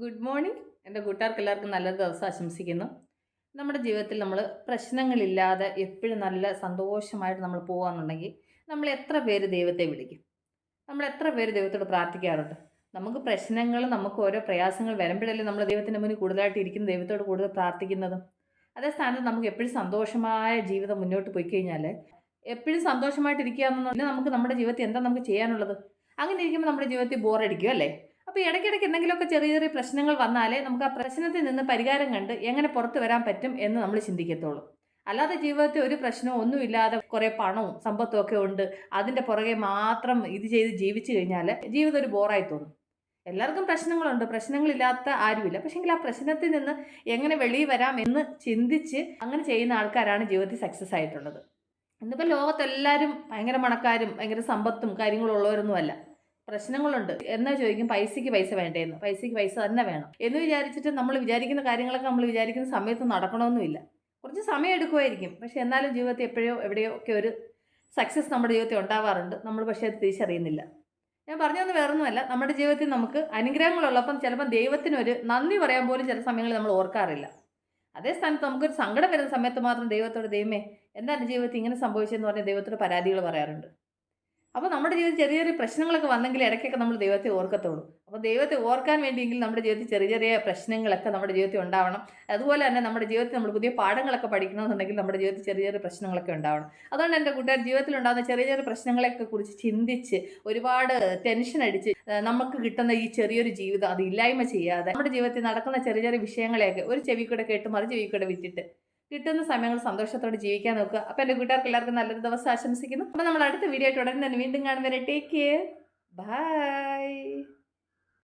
Good morning എന്റെ കൂട്ടുകാർക്ക് എല്ലാവർക്കും നല്ലൊരു ദിവസം ആശംസിക്കുന്നു. നമ്മുടെ ജീവിതത്തിൽ നമ്മൾ പ്രശ്നങ്ങളില്ലാതെ എപ്പോഴും നല്ല സന്തോഷമായിട്ട് നമ്മൾ പോകാന്നുണ്ടെങ്കിൽ നമ്മൾ എത്ര പേര് ദൈവത്തെ വിളിക്കും? നമ്മൾ എത്ര പേര് ദൈവത്തോട് പ്രാർത്ഥിക്കാറുണ്ട്? നമുക്ക് പ്രശ്നങ്ങൾ നമുക്ക് ഓരോ പ്രയാസങ്ങൾ വരുമ്പോഴല്ലേ നമ്മൾ ദൈവത്തിന്റെ മുന്നിൽ കൂടുതലായിട്ട് ഇരിക്കുന്ന ദൈവത്തോട് കൂടുതൽ പ്രാർത്ഥിക്കുന്നതും. അതേ സ്ഥാനത്ത് നമുക്ക് എപ്പോഴും സന്തോഷമായ ജീവിതം മുന്നോട്ട് പോയി കഴിഞ്ഞാൽ എപ്പോഴും സന്തോഷമായിട്ടിരിക്കുക എന്നുണ്ടെങ്കിൽ നമുക്ക് നമ്മുടെ ജീവിതത്തിൽ എന്താ നമുക്ക് ചെയ്യാനുള്ളത്? അങ്ങനെ ഇരിക്കുമ്പോൾ നമ്മുടെ ജീവിതത്തിൽ ബോറടിക്കും അല്ലേ? അപ്പോൾ ഇടയ്ക്കിടയ്ക്ക് എന്തെങ്കിലുമൊക്കെ ചെറിയ ചെറിയ പ്രശ്നങ്ങൾ വന്നാലേ നമുക്ക് ആ പ്രശ്നത്തിൽ നിന്ന് പരിഹാരം കണ്ട് എങ്ങനെ പുറത്തു വരാൻ പറ്റും എന്ന് നമ്മൾ ചിന്തിക്കത്തുള്ളൂ. അല്ലാതെ ജീവിതത്തിൽ ഒരു പ്രശ്നവും ഒന്നുമില്ലാതെ കുറേ പണവും സമ്പത്തും ഒക്കെ ഉണ്ട്. അതിന്റെ പുറകെ മാത്രം ഇത് ചെയ്ത് ജീവിച്ചു കഴിഞ്ഞാൽ ജീവിതം ഒരു ബോറായി തോന്നും. എല്ലാവർക്കും പ്രശ്നങ്ങളുണ്ട്. പ്രശ്നങ്ങളില്ലാത്ത ആരുമില്ല. പക്ഷെങ്കിൽ ആ പ്രശ്നത്തിൽ നിന്ന് എങ്ങനെ വെളിയിൽ വരാം എന്ന് ചിന്തിച്ച് അങ്ങനെ ചെയ്യുന്ന ആൾക്കാരാണ് ജീവിതത്തിൽ സക്സസ് ആയിട്ടുള്ളത്. ഇന്നിപ്പോൾ ലോകത്തെല്ലാവരും ഭയങ്കര മണക്കാരും ഭയങ്കര സമ്പത്തും കാര്യങ്ങളും ഉള്ളവരൊന്നുമല്ല. പ്രശ്നങ്ങളുണ്ട്. എന്നാ ചോദിക്കും? പൈസയ്ക്ക് പൈസ വേണ്ടേന്ന്. പൈസയ്ക്ക് പൈസ തന്നെ വേണം. എന്ന് വിചാരിച്ചിട്ട് നമ്മൾ വിചാരിക്കുന്ന കാര്യങ്ങളൊക്കെ നമ്മൾ വിചാരിക്കുന്ന സമയത്ത് നടക്കണമെന്നില്ല കുറച്ച് സമയം എടുക്കുമായിരിക്കും. പക്ഷെ എന്നാലും ജീവിതത്തിൽ എപ്പോഴോ എവിടെയോ ഒക്കെ ഒരു സക്സസ് നമ്മുടെ ജീവിതത്തിൽ ഉണ്ടാവാറുണ്ട്. നമ്മൾ പക്ഷേ അത് തിരിച്ചറിയുന്നില്ല. ഞാൻ പറഞ്ഞൊന്നും വേറൊന്നുമല്ല. നമ്മുടെ ജീവിതത്തിൽ നമുക്ക് അനുഗ്രഹങ്ങളുള്ളപ്പം ചിലപ്പം ദൈവത്തിനൊരു നന്ദി പറയാൻ പോലും ചില സമയങ്ങളിൽ നമ്മൾ ഓർക്കാറില്ല. അതേ സ്ഥാനത്ത് നമുക്കൊരു സങ്കടം വരുന്ന സമയത്ത് മാത്രം ദൈവത്തോട് ദൈവമേ എന്താണ് ജീവിതത്തിൽ ഇങ്ങനെ സംഭവിച്ചതെന്ന് പറഞ്ഞ് ദൈവത്തോട് പരാതികൾ പറയാറുണ്ട്? അപ്പോൾ നമ്മുടെ ജീവിതത്തിൽ ചെറിയ ചെറിയ പ്രശ്നങ്ങളൊക്കെ വന്നെങ്കിൽ ഇടയ്ക്കൊക്കെ നമ്മൾ ദൈവത്തെ ഓർക്കത്തുള്ളൂ. അപ്പോൾ ദൈവത്തെ ഓർക്കാൻ വേണ്ടിയെങ്കിൽ നമ്മുടെ ജീവിതത്തിൽ ചെറിയ ചെറിയ പ്രശ്നങ്ങളൊക്കെ നമ്മുടെ ജീവിതത്തിൽ ഉണ്ടാവണം. അതുപോലെ തന്നെ നമ്മുടെ ജീവിതത്തിൽ നമ്മൾ പുതിയ പാഠങ്ങളൊക്കെ പഠിക്കണമെന്നുണ്ടെങ്കിൽ നമ്മുടെ ജീവിതത്തിൽ ചെറിയ ചെറിയ പ്രശ്നങ്ങളൊക്കെ ഉണ്ടാവണം. അതുകൊണ്ട് എന്റെ കൂട്ടുകാർ ജീവിതത്തിൽ ഉണ്ടാകുന്ന ചെറിയ ചെറിയ പ്രശ്നങ്ങളെയൊക്കെ കുറിച്ച് ചിന്തിച്ച് ഒരുപാട് ടെൻഷൻ അടിച്ച് നമുക്ക് കിട്ടുന്ന ഈ ചെറിയൊരു ജീവിതം അത് ഇല്ലായ്മ ചെയ്യാതെ നമ്മുടെ ജീവിതത്തിൽ നടക്കുന്ന ചെറിയ ചെറിയ വിഷയങ്ങളെയൊക്കെ ഒരു ചെവി കൂടെ കേട്ട് മറു ചെവി കൂടെ വിട്ടിട്ട് കിട്ടുന്ന സമയങ്ങൾ സന്തോഷത്തോടെ ജീവിക്കാൻ നോക്കുക. അപ്പോൾ എന്റെ കൂട്ടുകാർക്ക് എല്ലാവർക്കും നല്ലൊരു ദിവസം ആശംസിക്കുന്നു. അപ്പോൾ നമ്മൾ അടുത്ത വീഡിയോ ഉടനെ തന്നെ വീണ്ടും കാണുന്നവരെ ടേക്ക് കെയർ ബൈ